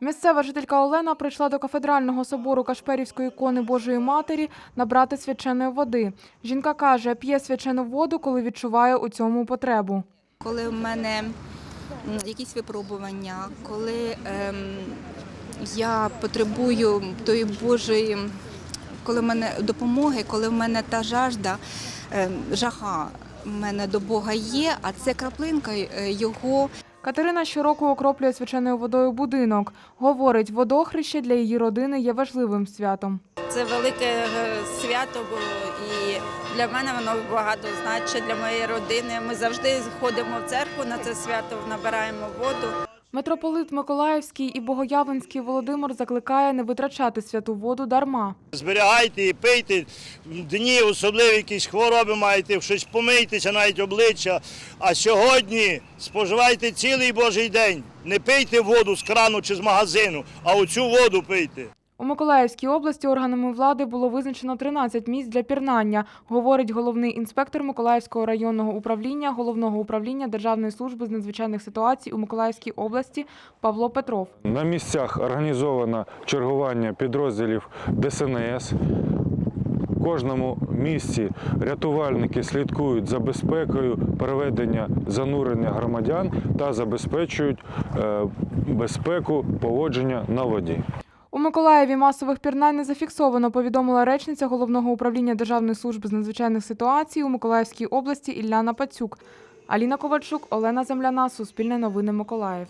Місцева жителька Олена прийшла до кафедрального собору Кашперівської ікони Божої Матері набрати свяченої води. Жінка каже, п'є свячену воду, коли відчуває у цьому потребу. коли в мене якісь випробування, коли ем, я потребую тої Божої, коли в мене допомоги, коли в мене та жажда, ем, жага в мене до Бога є, а це краплинка е, його Катерина щороку окроплює свяченою водою будинок. Говорить, водохреще для її родини є важливим святом. Це велике е, свято було, і для мене воно багато значить для моєї родини. Ми завжди ходимо в церкву на це свято, набираємо воду. Митрополит Миколаївський і Богоявленський Володимир закликає не витрачати святу воду дарма. Зберігайте і пийте. Дні особливі якісь хвороби маєте, щось помийтеся, навіть обличчя. А сьогодні споживайте цілий Божий день. Не пийте воду з крану чи з магазину, а оцю воду пийте. У Миколаївській області органами влади було визначено 13 місць для пірнання, говорить головний інспектор Миколаївського районного управління Головного управління Державної служби з надзвичайних ситуацій у Миколаївській області Павло Петров. На місцях організовано чергування підрозділів ДСНС. В кожному місці рятувальники слідкують за безпекою переведення занурення громадян та забезпечують е, безпеку поводження на воді. У Миколаєві масових пірнань не зафіксовано, повідомила речниця Головного управління Державної служби з надзвичайних ситуацій у Миколаївській області Ілляна Пацюк. Аліна Ковальчук, Олена Земляна, Суспільне новини Миколаїв.